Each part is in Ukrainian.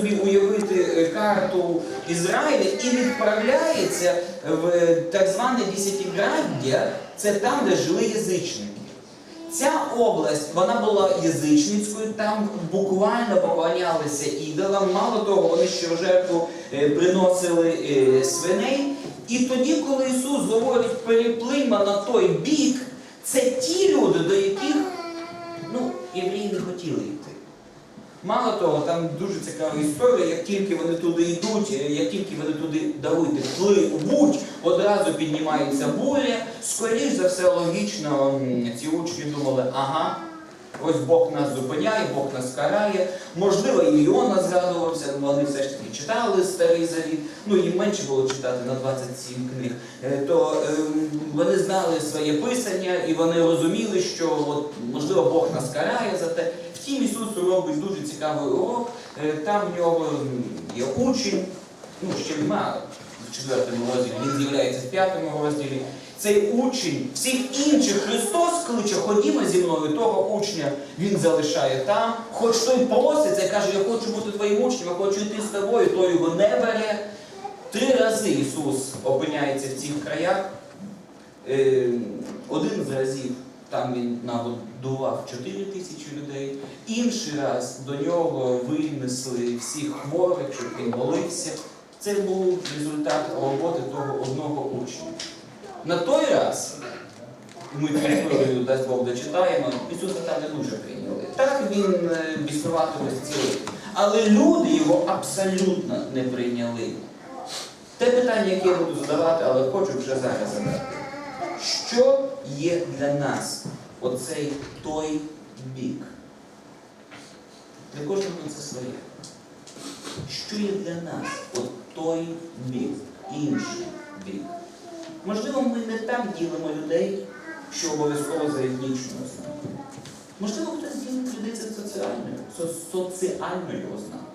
собі уявити е, карту Ізраїля і відправляється в е, так зване Десятиграддя, це там, де жили язичники. Ця область вона була язичницькою, там буквально поклонялися ідолам. Мало того, вони ще жертву е, приносили свиней. І тоді, коли Ісус говорить переплима на той бік, це ті люди, до яких ну, євреї не хотіли йти. Мало того, там дуже цікава історія, як тільки вони туди йдуть, е, як тільки вони туди даруйте пливуть, одразу піднімається буря. Скоріш за все, логічно ці учні думали, ага, ось Бог нас зупиняє, Бог нас карає. Можливо, і Іона згадувався, вони все ж таки читали старий завіт, ну їм менше було читати на 27 книг. Е, То ем, вони знали своє писання і вони розуміли, що от, можливо Бог нас карає за те. Втім, Ісус робить дуже цікавий урок. Е, Там в нього є учень, ну ще нема в четвертому розділі, він з'являється в п'ятому розділі. Цей учень, всіх інших Христос кличе, ходімо зі мною, того учня він залишає там. Хоч той проситься і каже, я хочу бути твоїм учнем, я хочу йти з тобою, той його не бере. Три рази Ісус опиняється в цих краях. Е, Один з разів там він нагодував 4 тисячі людей, інший раз до нього винесли всіх хворих, щоб він молився. Це був результат роботи того одного учня. На той раз, ми цю дасть Бог дочитаємо, Ісуса там не дуже прийняли. Так він е, біснувато зцілив. Але люди його абсолютно не прийняли. Те питання, яке я буду задавати, але хочу вже зараз задати. Що є для нас оцей той бік? Для кожного це своє. Що є для нас от той бік, інший бік? Можливо, ми не так ділимо людей, що обов'язково за етнічною ознакою. Можливо, хтось ділить людей за соціальною, со- соціальною ознакою.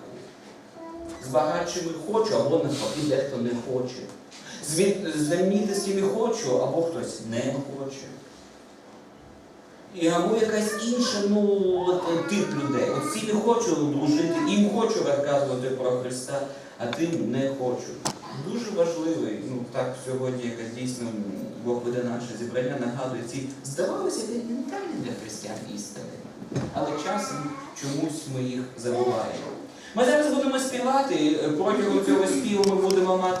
З багатшими хочу, або навпаки, дехто не хоче. З від- знаменитостями хочу, або хтось не хоче. І або якась інша, ну, тип людей. От ці не хочу дружити, їм хочу розказувати про Христа, а тим не хочу. Важливий, ну так сьогодні, якось дійсно Бог веде наше зібрання, нагадує ці, здавалося, елементарні для християн істини. Але часом чомусь ми їх забуваємо. Ми зараз будемо співати. Протягом цього співу ми будемо мати